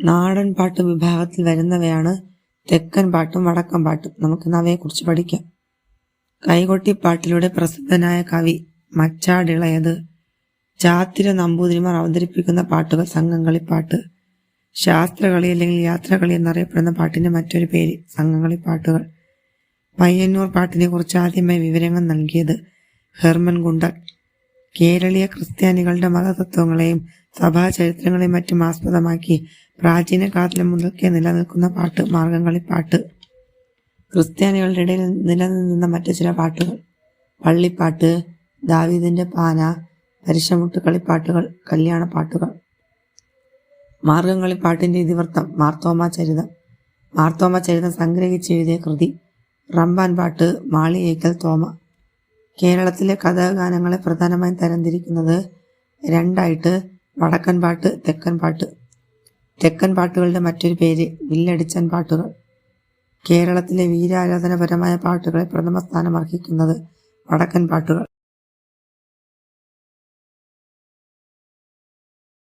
നാടൻ പാട്ട് വിഭാഗത്തിൽ വരുന്നവയാണ് തെക്കൻ പാട്ടും വടക്കൻ പാട്ടും. നമുക്ക് അവയെക്കുറിച്ച് പഠിക്കാം. കൈകൊട്ടിപ്പാട്ടിലൂടെ പ്രസിദ്ധനായ കവി മച്ചാടിളയത് ചാത്തിര നമ്പൂതിരിമാർ അവതരിപ്പിക്കുന്ന പാട്ടുകൾ സംഘങ്ങളിപ്പാട്ട് ശാസ്ത്രകളി അല്ലെങ്കിൽ യാത്രകളി എന്നറിയപ്പെടുന്ന പാട്ടിന്റെ മറ്റൊരു പേര് സംഘങ്ങളിപ്പാട്ടുകൾ. പയ്യന്നൂർ പാട്ടിനെ കുറിച്ച് ആദ്യമായി വിവരങ്ങൾ നൽകിയത് ഹെർമൻ ഗുണ്ടർ കേരളീയ ക്രിസ്ത്യാനികളുടെ മതതത്വങ്ങളെയും സഭാചരിത്രങ്ങളെയും മറ്റും ആസ്പദമാക്കി പ്രാചീന കാലം മുതൽക്കേ നിലനിൽക്കുന്ന പാട്ട് മാർഗംകളി പാട്ട്. ക്രിസ്ത്യാനികളുടെ ഇടയിൽ നിലനിന്ന മറ്റു ചില പാട്ടുകൾ. പള്ളിപ്പാട്ട് ദാവീദിന്റെ പാന പരിശമുട്ട് കളിപ്പാട്ടുകൾ കല്യാണ പാട്ടുകൾ. മാർഗംകളിപ്പാട്ടിന്റെ ഇതിവൃത്തം മാർത്തോമ ചരിതം. മാർത്തോമ ചരിതം സംഗ്രഹിച്ച് എഴുതിയ കൃതി റമ്പാൻ പാട്ട് മാളിയേക്കൽ തോമ. കേരളത്തിലെ കഥാഗാനങ്ങളെ പ്രധാനമായും തരംതിരിക്കുന്നത് രണ്ടായിട്ട് വടക്കൻ പാട്ട് തെക്കൻ പാട്ട്. തെക്കൻ പാട്ടുകളുടെ മറ്റൊരു പേര് വില്ലടിച്ചൻ പാട്ടുകൾ. കേരളത്തിലെ വീരാരാധനപരമായ പാട്ടുകളെ പ്രഥമ സ്ഥാനം അർഹിക്കുന്നത് വടക്കൻ പാട്ടുകൾ.